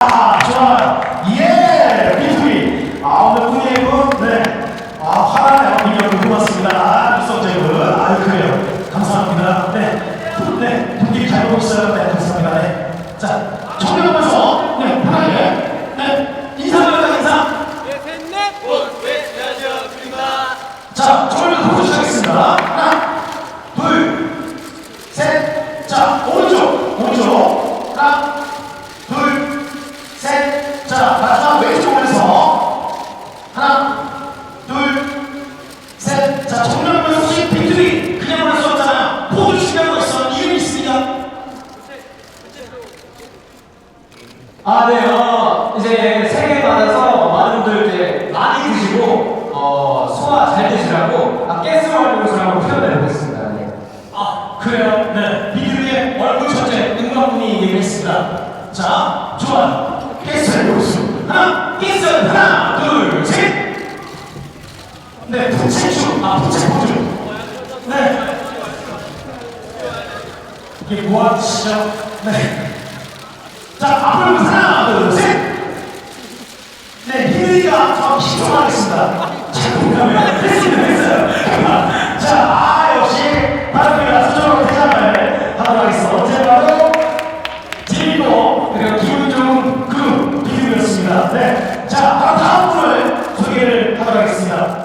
아, 좋아요. 예, 비투비. 아, 오늘 분위기군. 네. 아, 화나네요. 분위기군. 고맙습니다. 아, 육성재군. 아유, 그래요. 감사합니다. 네. 네, 분위기 잘 보고 있어요. 네, 감사합니다. 네. 자, 정리하면서, 네, 편하게. 네, 인사합니다, 인사. 자, 저를 보고 시작하겠습니다. 하나, 둘, 셋. 자, 오른쪽, 오른쪽. 하나, 둘, 셋. 자, 마지막 왼쪽 오면서 하나, 둘, 셋. 자, 정면 보면서 혹시 빅트리 그냥 보낼 수 없잖아요. 포즈 준비하고 있어. 이름이 있으니까. 아, 네, 어, 이제 새해 맞아서 많은 분들 이제 많이 드시고, 어, 소화 잘 되시라고, 아, 가스활용소라고 표현을 해보겠습니다. 네. 아, 그래요. 네. 빅트리의 얼굴 첫째 은광군이 얘기했습니다. 자, 좋아요. 게스트의 모습. 하나, 게스트 하나, 둘, 셋. 네, 부채춤. 아, 부채 포즈. 네. 이게 뭐하는 짓이죠? 네. 자, 앞으로 하나, 둘, 네. 자 바로 다음 분을 소개를 하도록 하겠습니다.